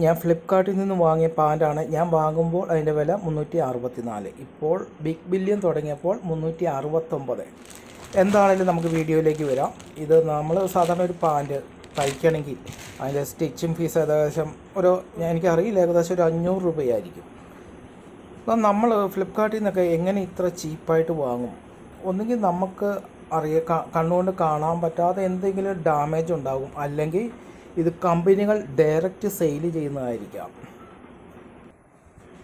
ഞാൻ ഫ്ലിപ്കാർട്ടിൽ നിന്ന് വാങ്ങിയ പാന്റാണ് ഞാൻ വാങ്ങുമ്പോൾ അതിന്റെ വില മുന്നൂറ്റി അറുപത്തി നാല് ഇപ്പോൾ ബിഗ് ബില്യൺ തുടങ്ങിയപ്പോൾ മുന്നൂറ്റി അറുപത്തൊമ്പത് എന്താണെങ്കിലും നമുക്ക് വീഡിയോയിലേക്ക് വരാം. ഇത് നമ്മൾ സാധാരണ ഒരു പാന്റ് തയ്ക്കണമെങ്കിൽ അതിന്റെ സ്റ്റിച്ചിങ് ഫീസ് ഏകദേശം ഒരു എനിക്കറിയില്ല ഏകദേശം ഒരു അഞ്ഞൂറ് രൂപയായിരിക്കും. അപ്പം നമ്മൾ ഫ്ലിപ്കാർട്ടിൽ നിന്നൊക്കെ എങ്ങനെ ഇത്ര ചീപ്പായിട്ട് വാങ്ങും? ഒന്നുകിൽ നമുക്ക് അറിയ കണ്ണുകൊണ്ട് കാണാൻ പറ്റാതെ എന്തെങ്കിലും ഡാമേജ് ഉണ്ടാകും. അല്ലെങ്കിൽ ഇത് കമ്പനികൾ ഡയറക്റ്റ് സെയിൽ ചെയ്യുന്നതായിരിക്കാം.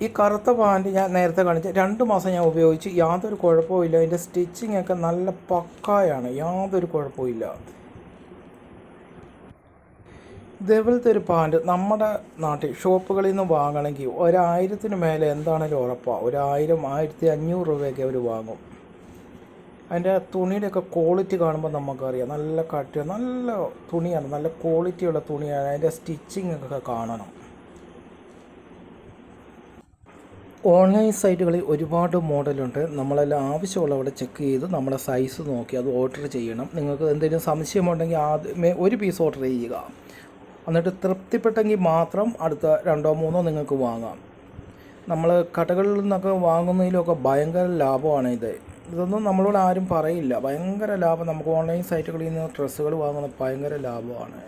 ഈ കറുത്ത പാന്റ് ഞാൻ നേരത്തെ കാണിച്ച രണ്ട് മാസം ഞാൻ ഉപയോഗിച്ച് യാതൊരു കുഴപ്പമില്ല അതിന്റെ സ്റ്റിച്ചിങ് ഒക്കെ നല്ല പക്കായാണ്. യാതൊരു കുഴപ്പമില്ല ഇതേപോലത്തെ ഒരു പാന്റ് നമ്മുടെ നാട്ടിൽ ഷോപ്പുകളിൽ നിന്ന് വാങ്ങണമെങ്കിൽ ഒരായിരത്തിന് മേലെ എന്താണേലും ഉറപ്പാണ് ഒരായിരം ആയിരത്തി അഞ്ഞൂറ് രൂപയൊക്കെ അവർ വാങ്ങും. അതിന്റെ തുണിയുടെയൊക്കെ ക്വാളിറ്റി കാണുമ്പോൾ നമുക്കറിയാം. നല്ല കട്ടി നല്ല തുണിയാണ്. നല്ല ക്വാളിറ്റിയുള്ള തുണിയാണ്. അതിന്റെ സ്റ്റിച്ചിങ് ഒക്കെ കാണണം. ഓൺലൈൻ സൈറ്റുകളിൽ ഒരുപാട് മോഡലുണ്ട് നമ്മളെല്ലാം ആവശ്യമുള്ള അവിടെ ചെക്ക് ചെയ്ത് നമ്മുടെ സൈസ് നോക്കി അത് ഓർഡർ ചെയ്യണം. നിങ്ങൾക്ക് എന്തെങ്കിലും സംശയമുണ്ടെങ്കിൽ ആദ്യമേ ഒരു പീസ് ഓർഡർ ചെയ്യുക. എന്നിട്ട് തൃപ്തിപ്പെട്ടെങ്കിൽ മാത്രം അടുത്ത രണ്ടോ മൂന്നോ നിങ്ങൾക്ക് വാങ്ങാം. നമ്മൾ കടകളിൽ നിന്നൊക്കെ വാങ്ങുന്നതിലൊക്കെ ഭയങ്കര ലാഭമാണ് ഇത്. ഇതൊന്നും നമ്മളോട് ആരും പറയില്ല. ഭയങ്കര ലാഭം. നമുക്ക് ഓൺലൈൻ സൈറ്റുകളിൽ നിന്ന് ഡ്രസ്സുകൾ വാങ്ങുന്നത് ഭയങ്കര ലാഭമാണ്.